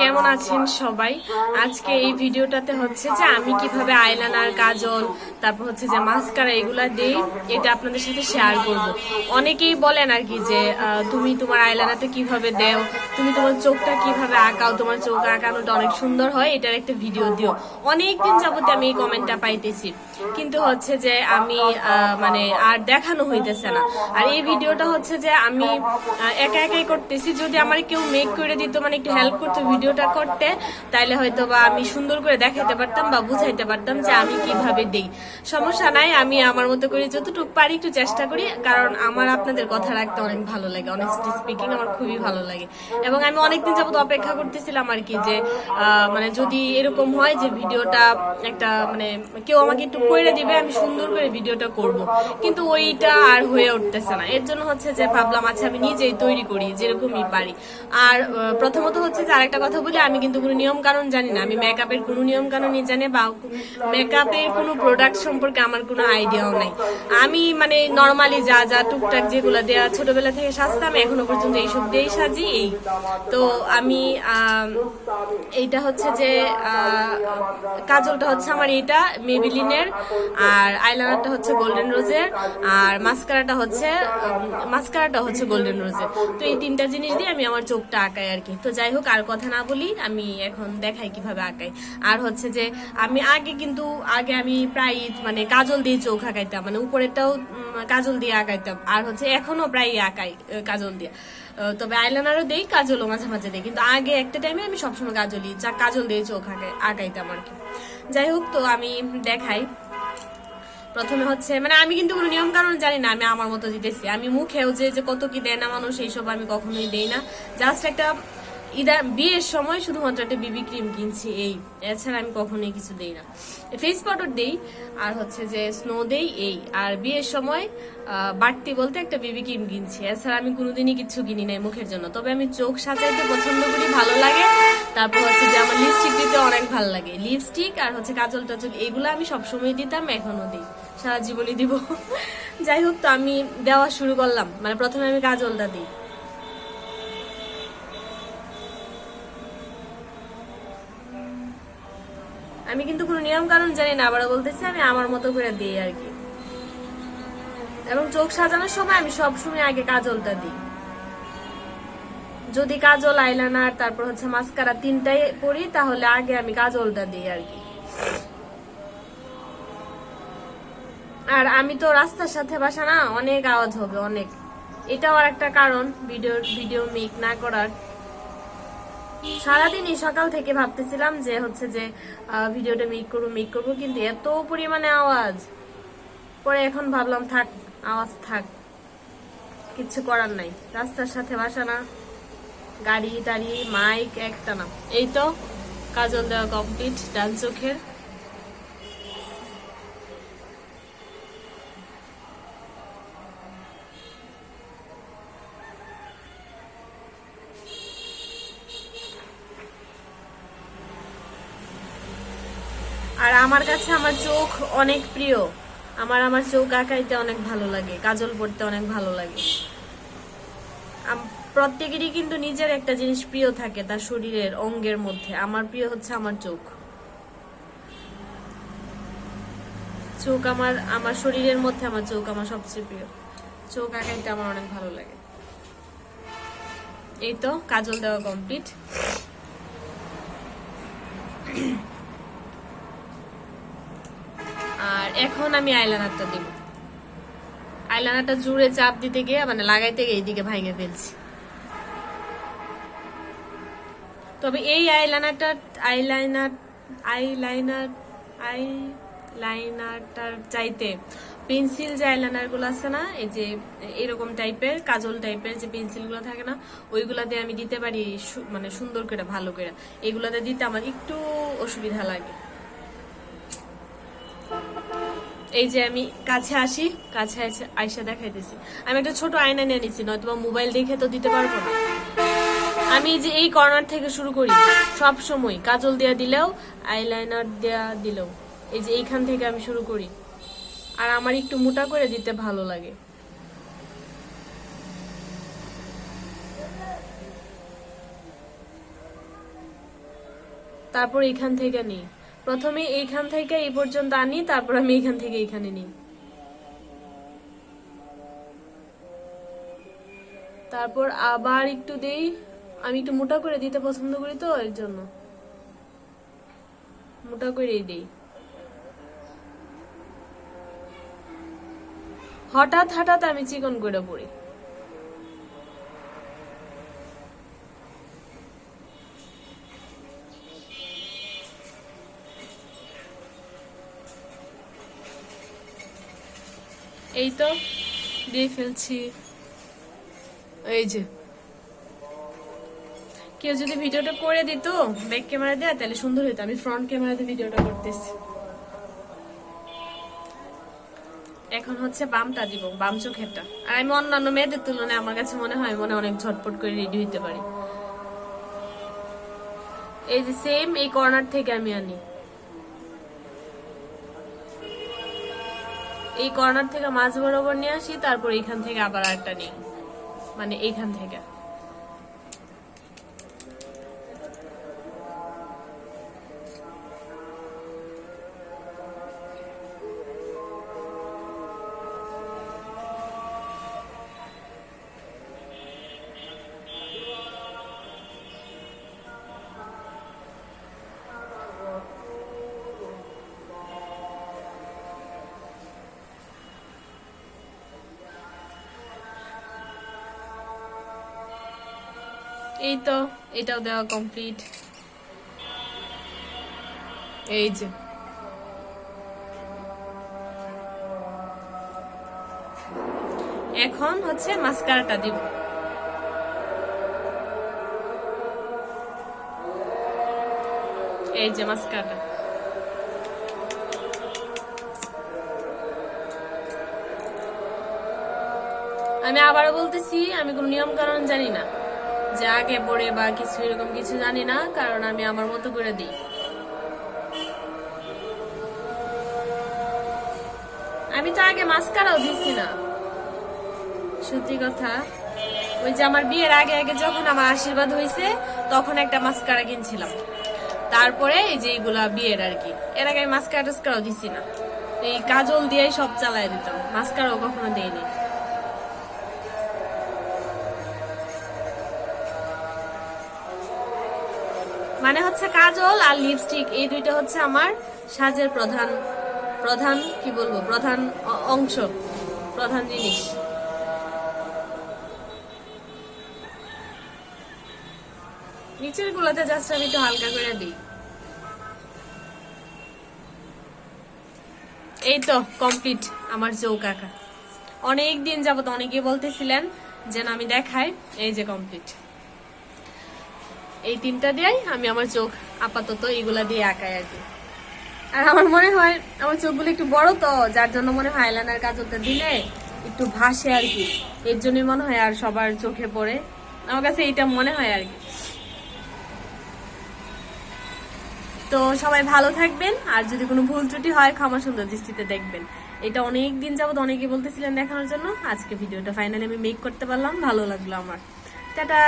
কেমন আছেন সবাই? আজকে এই ভিডিওটাতে হচ্ছে যে আমি কীভাবে আইলাইনার, কাজল, তারপর হচ্ছে যে মাস্কারা এগুলা দেই এটা আপনাদের সাথে শেয়ার করব। অনেকেই বলেন আর কি যে তুমি তোমার আইলাইনারটা কীভাবে দেও, তুমি তোমার চোখটা কীভাবে আঁকাও, তোমার চোখ আঁকানোটা অনেক সুন্দর হয়, এটার একটা ভিডিও দিও। অনেকদিন যাবতে আমি এই কমেন্টটা পাইতেছি। কিন্তু হচ্ছে যে আমি মানে আর দেখানো হইতেছে না। আর এই ভিডিওটা হচ্ছে যে আমি একা একাই করতেছি। যদি আমার কেউ মেক করে দিত মানে একটু হেল্প করতো ভিডিওটা করতে তাইলে হয়তো বা আমি সুন্দর করে দেখাইতে পারতাম বা বুঝাইতে পারতাম যে আমি কীভাবে দেই। সমস্যা নাই আমি আমার মতো করে যতটুকু পারি একটু চেষ্টা করি কারণ আমার আপনাদের কথা রাখতে অনেক ভালো লাগে। অনেস্টলি স্পিকিং আমার খুবই ভালো লাগে। এবং আমি অনেকদিন যাবত অপেক্ষা করতেছিলাম আর কি যে মানে যদি এরকম হয় যে ভিডিওটা একটা মানে কেউ আমাকে একটু করে দিবে আমি সুন্দর করে ভিডিওটা করব। কিন্তু ওইটা আর হয়ে উঠতেছে না। এর জন্য হচ্ছে যে ভাবলাম আচ্ছা আমি নিজেই তৈরি করি যেরকমই পারি। আর আহ, প্রথমত হচ্ছে যে আরেকটা কথা বলি, আমি কিন্তু কোনো নিয়ম কানুন জানি না। আমি মেকআপের কোনো নিয়ম কানুনই জানি বা মেকআপের কোনো প্রোডাক্ট সম্পর্কে আমার কোনো আইডিয়াও নাই। আমি মানে নর্মালি যা যা টুকটাক যেগুলো দেওয়া ছোটবেলা থেকে সাজতাম এখনও পর্যন্ত এইসব দিয়েই সাজি। এই তো আমি এইটা হচ্ছে যে কাজলটা হচ্ছে আমার এইটা মেবিলিনের আর আইলাইনারটা হচ্ছে গোল্ডেন রোজের আর মাস্কারাটা হচ্ছে মাস্কারাটা হচ্ছে গোল্ডেন রোজের তো এই তিনটা জিনিস দিয়ে আমি আমার চোখটা আঁকাই আর কি। তো যাই হোক, আর কথা না বলি, আমি এখন দেখাই কীভাবে আঁকাই। আর হচ্ছে যে, আমি আগে কিন্তু, আগে আমি প্রায় মানে কাজল দিয়ে চোখ আঁকাইতাম মানে উপরেরটাও কাজল দিয়ে আঁকাইতাম। আর হচ্ছে এখনও প্রায় আঁকাই কাজল দিয়ে। তবে আইলাইনারও দেই, কাজলও মাঝে মাঝে দেই। কিন্তু আগে একটা টাইমে আমি সবসময় কাজলই যা কাজল দিয়ে চোখ আঁকাই আঁকাইতাম আর কি। যাই হোক, তো আমি দেখাই। প্রথমে হচ্ছে মানে আমি কিন্তু কোনো নিয়ম কারণ জানি না, আমি আমার মতো দিতেছি। আমি মুখেও যে কত কি দেয় না মানুষ, এইসব আমি কখনোই দেই না। জাস্ট একটা ইদা বিয়ের সময় শুধুমাত্র একটা বিবি ক্রিম কিনছি এই। এছাড়া আমি কখনোই কিছু দেই না। ফেস পাউডার দেই, আর হচ্ছে যে স্নো দেই এই। আর বিয়ের সময় বাড়তি বলতে একটা বিবি ক্রিম কিনছি। এছাড়া আমি কোনোদিনই কিছু কিনি নাই মুখের জন্য। তবে আমি চোখ সাজাইতে পছন্দ করি, ভালো লাগে। তারপর হচ্ছে যে আমার লিপস্টিক দিতে অনেক ভালো লাগে। লিপস্টিক আর হচ্ছে কাজল টাজল, এগুলো আমি সবসময় দিতাম, এখনও দিই। সারা জীবনই দিব। যাই হোক, তো আমি দেওয়া শুরু করলাম। মানে প্রথমে আমি কাজলটা দিই। আমি কিন্তু কোনো নিয়ম কানুন জানি না আবার বলতেছি, আমি আমার মতো করে দিই আর কি। এবং চোখ সাজানোর সময় আমি সব সময় আগে কাজলটা দিই। যদি কাজল, আইলাইনার, তারপর হচ্ছে মাস্কারা তিনটাই পরি, তাহলে আগে আমি কাজলটা দিই আর কি। আর আমি তো রাস্তার সাথে বাসা না, অনেক আওয়াজ হবে, অনেক। এটাও আর একটা কারণ ভিডিও ভিডিও মেক না করার। সারাদিনই সকাল থেকে ভাবতেছিলাম যে হচ্ছে যে ভিডিওটা মেক করব মেক করব, কিন্তু এত পরিমাণে আওয়াজ। পরে এখন ভাবলাম, থাক, আওয়াজ থাক। কিছু করার নাই। রাস্তার সাথে বাসা না। গাড়ি, টাড়ি, মাইক, একটা না। এই তো, কাজল দেওয়া কমপ্লিট ডান চোখের। আর আমার কাছে আমার চোখ অনেক প্রিয়। আমার আমার চোখ আঁকাইতে অনেক ভালো লাগে, কাজল পড়তে অনেক ভালো লাগে। প্রত্যেকেরই কিন্তু নিজের একটা জিনিস প্রিয় থাকে তার শরীরের অঙ্গের মধ্যে। আমার প্রিয় হচ্ছে আমার চোখ। চোখ আমার আমার শরীরের মধ্যে আমার চোখ আমার সবচেয়ে প্রিয়। চোখ আঁকাইতে আমার অনেক ভালো লাগে। এই তো, কাজল দেওয়া কমপ্লিট আর এখন আমি আইলাইনারটা দিব। আইলাইনারটা জুড়ে চাপ দিতে গিয়ে মানে লাগাইতে গিয়ে এইদিকে ভাঙে ফেলছি। তবে এই আইলাইনারটা, আইলাইনার আইলাইনার, আইলাইনারটার চাইতে পেন্সিল যে আইলাইনারগুলো আছে না, এই যে এরকম টাইপের, কাজল টাইপের যে পেন্সিলগুলো থাকে না ওইগুলাতে আমি দিতে পারি মানে সুন্দর করে, ভালো করে। এগুলাতে দিতে আমার একটু অসুবিধা লাগে। এই যে আমি কাছে আসি, কাছে এসে আয়সা দেখাইতেছি। আমি একটা ছোট আয়না নিয়ে নিচ্ছি নয়তো মোবাইল দেখে তো দিতে পারব না। আমি যে এই কর্নার থেকে শুরু করি, সব সময় কাজল দেয়া দিলেও আইলাইনার দেয়া দিলেও। এই যে এইখান থেকে আমি শুরু করি। আর আমার একটু মোটা করে দিতে ভালো লাগে। তারপর এখান থেকে নিই। প্রথমে এইখান থেকে এই পর্যন্ত আনি, তারপর আমি এখান থেকে এখানে নিই। তারপর আবার একটু দেই। আমি একটু মোটা করে দিতে পছন্দ করি তো, এর জন্য। মোটা করেই দেই। হঠাৎ হঠাৎ আমি চিকন করে পড়ি। এই তো দিয়ে ফেলছি। এই যে। কেউ যদি ভিডিওটা করে দিত ব্যাক ক্যামেরা দেয়, তাহলে সুন্দর হতো আমি ফ্রন্ট ক্যামেরাতে ভিডিওটা করতেছি। এখন হচ্ছে বামটা দিব, বাম চোখেরটা। আর আমি অন্যান্য মেয়েদের তুলনায় আমার কাছে মনে হয় মনে অনেক ঝটপট করে রেডি হইতে পারি। এই যে সেম এই কর্নার থেকে আমি আনি। এই কর্নার থেকে মাছ বরাবর নিয়ে আসি, তারপর এখান থেকে আবার একটা নিই। মানে এইখান থেকে। এই তো, এটাও দেওয়া কমপ্লিট এই যে। এখন হচ্ছে মাস্কারাটা দিব। এই যে মাস্কারাটা আমি আবারও বলতেছি, আমি কোনো নিয়ম কারণ জানি না। আগে পড়ে বা কিছু এরকম কিছু জানি না, কারণ আমি আমার মতো করে দিই। আমি তো আগে মাস্কারাও দিছি না। সত্যি কথা, ওই যে আমার বিয়ের আগে আগে যখন আমার আশীর্বাদ হয়েছে তখন একটা মাস্কারা কিনছিলাম। তারপরে এই যে এইগুলা বিয়ের আর কি। এর আগে আমি মাস্কারা টাস্কারাও দিছি না। এই কাজল দিয়েই সব চালাই দিতাম। মাস্কারাও কখনো দেয়নি মানে হচ্ছে কাজল আর লিপস্টিক এই দুইটা হচ্ছে আমার সাজের প্রধান প্রধান, কি বলব, প্রধান অংশ, প্রধান জিনিস। নিচের গুলোতে জাস্ট আমি একটু হালকা করে দিই। এই তো কমপ্লিট আমার চৌক আঁকা। অনেক দিন যাবত অনেকে বলতেছিলেন যেন আমি দেখাই, এই যে কমপ্লিট এই তিনটা দিয়েই আমি আমার চোখ আপাতত এইগুলা দিয়ে আঁকাই আর কি। আর আমার মনে হয়, আমার চোখগুলো একটু বড় তো, যার জন্য মনে হয় আইলাইনার কাজলটা দিলে একটু ভাসে আর কি। এর জন্যই মনে হয় আর সবার চোখে পড়ে। আমার কাছে এইটা মনে হয় আর কি। তো সবাই ভালো থাকবেন, আর যদি কোনো ভুল ত্রুটি হয়, ক্ষমা সুন্দর দৃষ্টিতে দেখবেন। এটা অনেক দিন যাবত অনেকে বলতেছিলেন দেখানোর জন্য। আজকে ভিডিওটা ফাইনালি আমি মেক করতে পারলাম, ভালো লাগল আমার। টাটা!